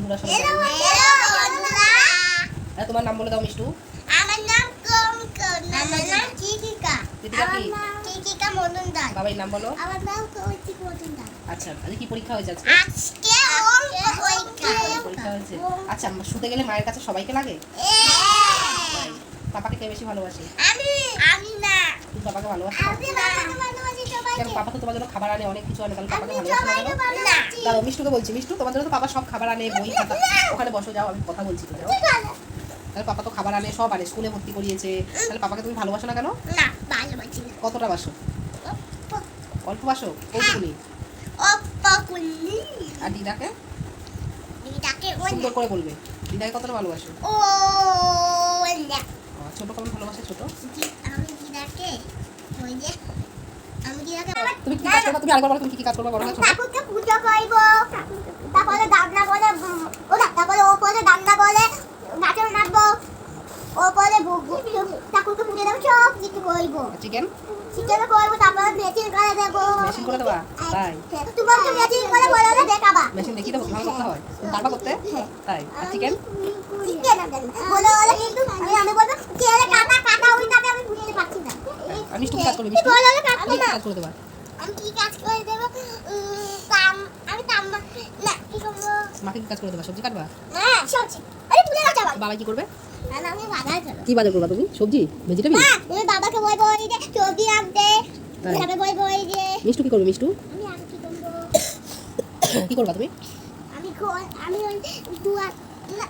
বন্ধুরা সবাই হ্যালো তোমার নাম বলে দাও মিষ্টু। আমার নাম কঙ্কন। আমার নাম চিকিকা কৃতিকা কি? আমার নাম চিকিকা মজুমদার। বাবার নাম বলো। আমার নাম কৌশিক মজুমদার। আচ্ছা আজকে কি পরীক্ষা হয়েছে আজকে? আজকে অঙ্ক পরীক্ষা। পরীক্ষা হয়েছে। আচ্ছা শুতে গেলে মায়ের কাছে সবাইকে লাগে? হ্যাঁ। পাপাকে কে বেশি ভালোবাসে? আমি আমি না। তুমি বাবাকে ভালোবাসি? কেন পাপা তো তোমার জন্য খাবার আনে অনেক কিছু আনে তাহলে পাপাকে ভালোবাসো না দাঁড়াও মিষ্টুকে বলছি মিষ্টু তোমার জন্য তো পাপা সব খাবার আনে বই খাতা। ওখানে বসো যাও আমি কথা বলছি তো যাও তাহলে পাপা তো খাবার আনে সব আনে স্কুলে ভর্তি করিয়েছে। তাহলে পাপাকে তুমি ভালোবাসো না কেন? না ভালোবাসি কতটা বাসো? অল্প। বাসো? কৌটুকুনি অপ্পাকুলি আর দিদাকে? দিদাকে সুন্দর করে বলবে। দিদাকে কতটা ভালোবাসো? ও, ছোট কেমন ভালোবাসে ছোট দি- আমি দিদাকে ওই যে আমি দিদাকে তুমি কি কাজ করবা? তুমি আরেকবার বলো তুমি কি কাজ করবা? বলো ঠাকুরকে পুজো করব। তারপরে দাদনা করে ও তারপরে ওপরে দাদনা করে নাচন নাচবো। ওপরে ঠাকুরকে পুজো দেবো সব কিছু করব। চিকেন চিকেন করব তারপরে মেচিন করে দেবো। মেশিন করে দেবা? তাই। তোমার তো মেচিন করে বলে দেখাবা। মেশিন দেখিয়ে দেবো ভালো করতে হয়। তুমি করতে? তাই। চিকেন চিকেন বলে বলে কিন্তু আমি আমি বলব কেলে কাটা কাটা উল্টাতে আমি বুঝতে পারছি না আর মিষ্টু কি কাজ করবে কাটবো তুমি কি কাজ করে দেবা। আমি কি কাজ করে দেবো? আমি তাম না কি করব? মাকে কি কাজ করে দেবা? সবজি কাটবা? হ্যাঁ সবজি। আরে ভুলে গেছে বাবা কি করবে? না আমি বাজার করব। কি বাজার করবা তুমি? সবজি? ভেজিটেবল? না আমি বাবাকে বলব ওই যে সবজি আনতে তাই। বলব ওই যে মিষ্টু কি করবে মিষ্টু? আমি আর কি করব? কি করবা তুমি? আমি আমি ওই না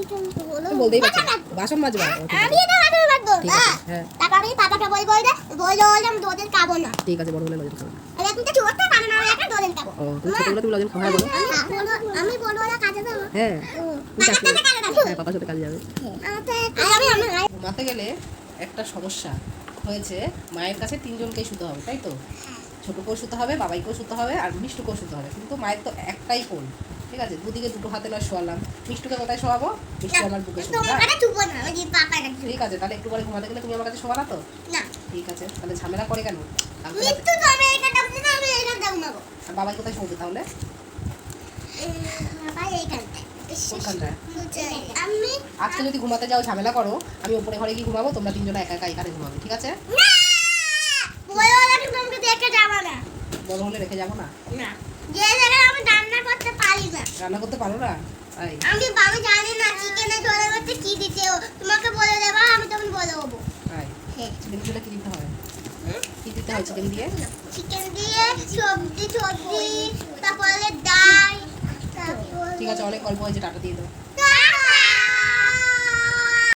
তুমি বলতেই পারছ না, না। না, বাসন মাজবা। আমি এটা বাজার করব ঠিক না আছে হ্যাঁ। পাপাকে বলব ওই যে বলল ওই যে আমি দোদের খাব না। ঠিক আছে বড় হলে লজেন খাব। আরে তুমি তো ছোট পারো না একটা দোদের খাব। ও তুমি ছোট হলে তুমি লজেন খাওয়া বলো আমি বলব না কাজে যাব। হ্যাঁ। তুমি কাজ করবে হ্যাঁ পাপার সাথে কাজে যাবে। আমার আমি আমি ঘুমাতে গেলে একটা সমস্যা হয়েছে মায়ের কাছে তিনজনকেই শুতে হবে তাই তো? ছোটকেও শুতে হবে বাবাইকেও শুতে হবে আর মিষ্টুকেও শুতে হবে কিন্তু মায়ের তো একটাই কোল। ঠিক আছে? দুদিকে দুটো হাতে নয় শোয়ালাম। মিষ্টুকে কোথায় শোয়াবো? মিষ্টু আমার বুকে ঠিক আছে তাহলে একটু পরে ঘুমাতে গেলে তুমি আমার কাছে না তো? না। ঠিক আছে তাহলে ঝামেলা করে কেন? বাবাই কোথায় শোবে তাহলে? আজকে যদি ঘুমাতে যাও ঝামেলা করো। আমি উপরে ঘরে গিয়ে ঘুমাবো তোমরা তিনজনে একা একা এখানে ঘুমাবে ঠিক আছে? বড় হলে রেখে যাব না? না যে জায়গায় আমি রান্না করতে পারি না রান্না করতে পারো না? আমি আমি জানি না চিকেনে ঝোলের মধ্যে কি দিতে ও তোমাকে বলে দেবো আমি তখন বলে দেবো। হ্যাঁ। চিকেন ঝোলে কি দিতে হয়? কি দিতে হয় চিকেন দিয়ে? চিকেন দিয়ে সবজি সবজি তারপরে ডাল ঠিক আছে অনেক অল্প হয়েছে টাটা দিয়ে দাও।